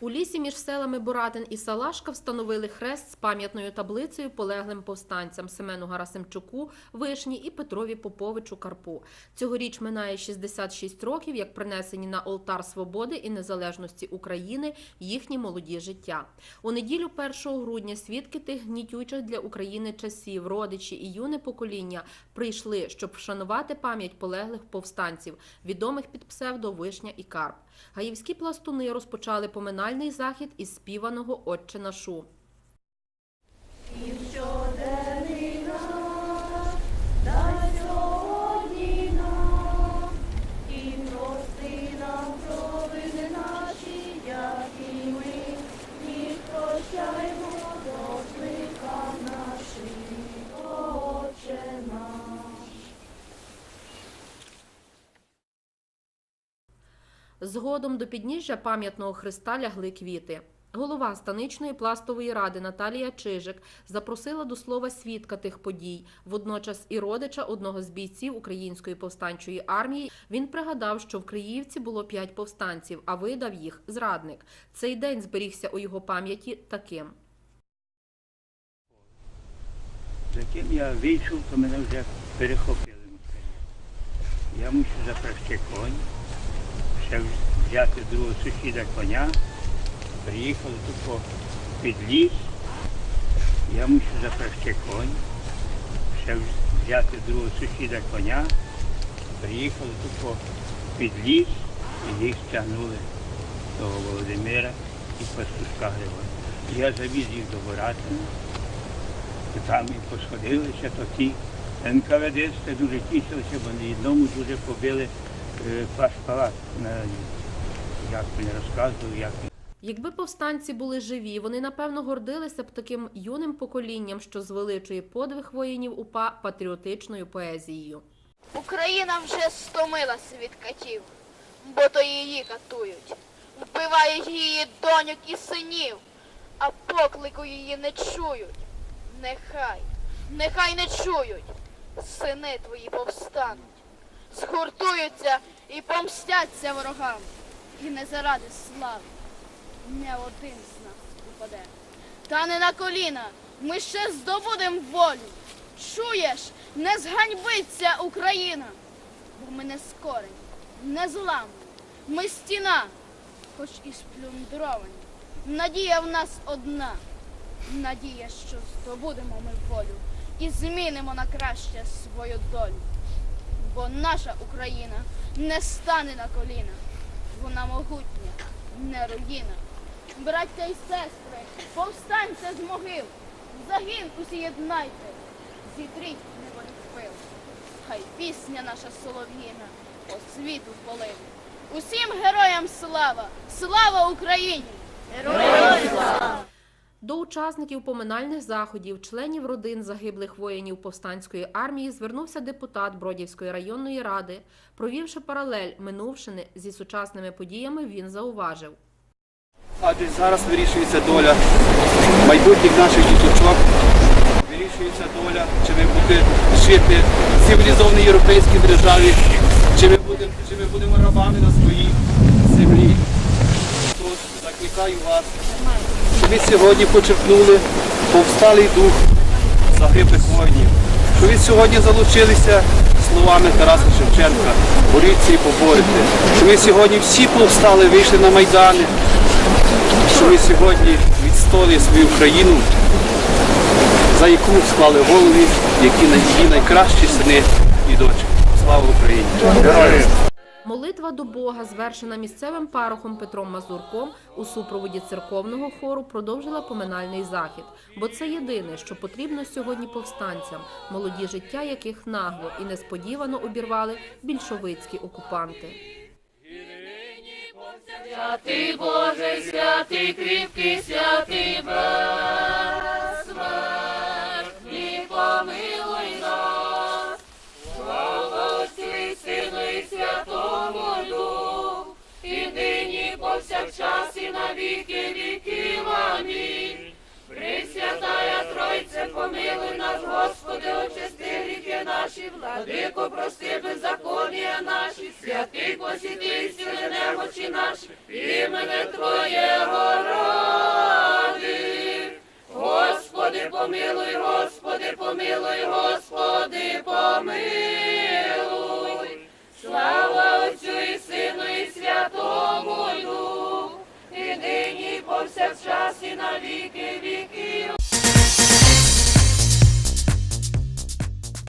У лісі між селами Боратин і Салашка встановили хрест з пам'ятною таблицею полеглим повстанцям Семену Гарасимчуку, Вишні і Петрові Поповичу Карпу. Цьогоріч минає 66 років, як принесені на олтар свободи і незалежності України їхні молоді життя. У неділю 1 грудня свідки тих гнітючих для України часів, родичі і юне покоління прийшли, щоб вшанувати пам'ять полеглих повстанців, відомих під псевдо Вишня і Карп. Гаївські пластуни розпочали поминальний захід із співаного «Отче нашу». Згодом до підніжжя пам'ятного хреста лягли квіти. Голова станичної пластової ради Наталія Чижик запросила до слова свідка тих подій, водночас і родича одного з бійців української повстанчої армії. Він пригадав, що в Криївці було п'ять повстанців, а видав їх зрадник. Цей день зберігся у його пам'яті таким. За я вийшов, то мене вже перехопили. Я мушу запрягти конь, ще взяти другого сусіда коня. Приїхали тут під ліс. Я мушу запрягти конь, ще взяти другого сусіда коня. Приїхали тут під ліс і їх стягнули того Володимира і пастушка Григорія. Я завіз їх до Боратина. І там і посходилися, то ті НКВДсти дуже тішилися, бо на одному дуже побили пашпалат. Як мені розказував, як Якби повстанці були живі, вони напевно гордилися б таким юним поколінням, що звеличує подвиг воїнів УПА патріотичною поезією. Україна вже стомилася від катів, бо то її катують. Вбивають її доньок і синів, а поклику її не чують. Нехай, нехай не чують. Сини твої повстануть, згуртуються і помстяться ворогам. І не заради слави не один з нас упаде. Та не на коліна, ми ще здобудем волю. Чуєш, не зганьбиться Україна, бо ми не скорені, не зламані, ми стіна, хоч і сплюндровані. Надія в нас одна, надія, що здобудемо ми волю і змінимо на краще свою долю. Бо наша Україна не стане на коліна, вона могутня, не руїна. Браття і сестри, повстаньте з могил, загін усі єднайте, зітріть пил. Хай пісня наша солов'їна по світу полине. Усім героям слава! Слава Україні! До учасників поминальних заходів, членів родин загиблих воїнів повстанської армії, звернувся депутат Бродівської районної ради. Провівши паралель минувшини зі сучасними подіями, він зауважив. Адже зараз вирішується доля майбутніх наших діточок, вирішується доля, чи ми будемо жити в цивілізованій європейській державі, чи ми будемо, чи ми будемо рабами на своїй землі. Тож закликаю вас, ви сьогодні почерпнули повсталий дух загиблих воїнів, щоб ви сьогодні залучилися словами Тараса Шевченка, боріться і поборете. Щоб ви сьогодні всі повстали, вийшли на майдани, що ви сьогодні відстояли свою країну, за яку склали голови, які на її найкращі сини і дочки. Слава Україні! Молитва до Бога, звершена місцевим парохом Петром Мазурком у супроводі церковного хору, продовжила поминальний захід, бо це єдине, що потрібно сьогодні повстанцям, молоді життя яких нагло і несподівано обірвали більшовицькі окупанти. Святий Боже, святий кріпкий, святий повсякчас і на віки віків. Амінь. Пресвятая Тройце, помилуй нас, Господи, очисти гріхи наші, владико, прости беззаконня наші, святий посіти, сіли немочі наші, імене Твоєго ради. Господи, помилуй, Господи, помилуй, Господи, помилуй. Слава Отцю і Сину, і Святому повсякчас, і на віки віків.